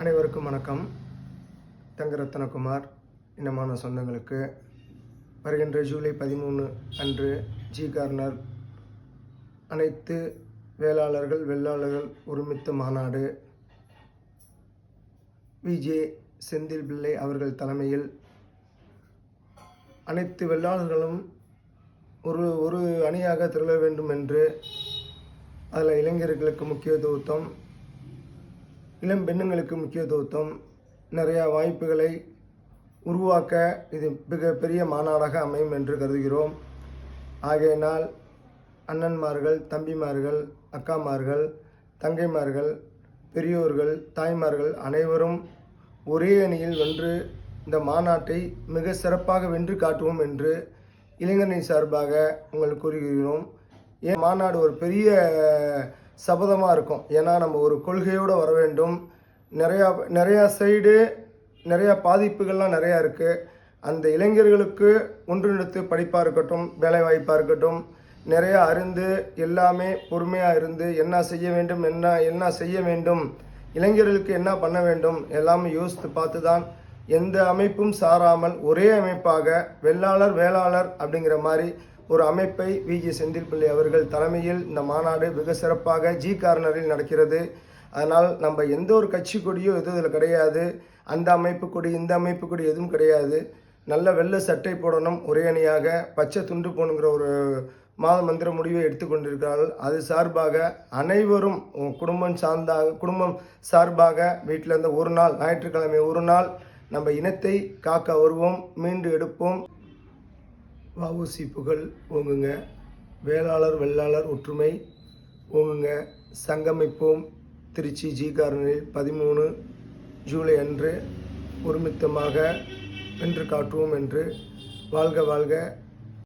அனைவருக்கும் வணக்கம். தங்கரத்னகுமார் இனமான சொந்தங்களுக்கு. வருகின்ற ஜூலை பதிமூணு அன்று ஜி. கார்னர் அனைத்து வேளாளர்கள் வெள்ளாளர்கள் ஒருமித்த மாநாடு. விஜே செந்தில் பிள்ளை அவர்கள் தலைமையில் அனைத்து வெள்ளாளர்களும் ஒரு ஒரு அணியாக திரள வேண்டும் என்று அதில் இளைஞர்களுக்கு முக்கியத்துவத்தம் இளம் பெண்ணுங்களுக்கு முக்கியத்துவம். நிறையா வாய்ப்புகளை உருவாக்க இது மிக பெரிய மாநாடாக அமையும் என்று கருதுகிறோம். ஆகையினால் அண்ணன்மார்கள் தம்பிமார்கள் அக்காமார்கள் தங்கைமார்கள் பெரியோர்கள் தாய்மார்கள் அனைவரும் ஒரே அணியில் வென்று இந்த மாநாட்டை மிக சிறப்பாக வென்று காட்டுவோம் என்று இளைஞரணி சார்பாக உங்களுக்கு கூறுகிறோம். ஏன் மாநாடு ஒரு பெரிய சபதமாக இருக்கும். ஏன்னா நம்ம ஒரு கொள்கையோடு வர வேண்டும். நிறையா நிறையா சைடு நிறையா பாதிப்புகள்லாம் நிறையா இருக்குது அந்த இளைஞர்களுக்கு ஒன்றிணைத்து படிப்பாக இருக்கட்டும் வேலைவாய்ப்பாக இருக்கட்டும் நிறையா அறிந்து எல்லாமே பொறுமையாக இருந்து என்ன செய்ய வேண்டும் என்ன என்ன செய்ய வேண்டும் இளைஞர்களுக்கு என்ன பண்ண வேண்டும் எல்லாமே யோசித்து பார்த்து தான் எந்த அமைப்பும் சாராமல் ஒரே அமைப்பாக வெள்ளாளர் வேளாளர் அப்படிங்கிற மாதிரி ஒரு அமைப்பை விஜி செந்தில்பிள்ளை அவர்கள் தலைமையில் இந்த மாநாடு வெகு சிறப்பாக ஜி. கார்னரில் நடக்கிறது. அதனால் நம்ம எந்த ஒரு கட்சி கொடியோ எதுவும் இதில் கிடையாது. அந்த அமைப்பு கொடி இந்த அமைப்பு கொடி எதுவும் கிடையாது. நல்ல வெள்ளை சட்டை போடணும் ஒரே அணியாக. பச்சை துண்டு போகணுங்கிற ஒரு மாத மந்திர முடிவை எடுத்துக்கொண்டிருக்கிறார்கள் அது சார்பாக அனைவரும் குடும்பம் சார்ந்தாக குடும்பம் சார்பாக வீட்டில் இருந்த ஒரு நாள் ஞாயிற்றுக்கிழமை ஒரு நாள் நம்ம இனத்தை காக்க வருவோம். மீண்டு எடுப்போம். வஉசி புகழ் ஓங்குங்க. வேளாளர் வெள்ளாளர் ஒற்றுமை ஓங்குங்க. சங்கமிப்போம். திருச்சி ஜி கார்னரில் பதிமூணு ஜூலை அன்று ஒருமித்தமாக வென்று காட்டுவோம் என்று வாழ்க வாழ்க.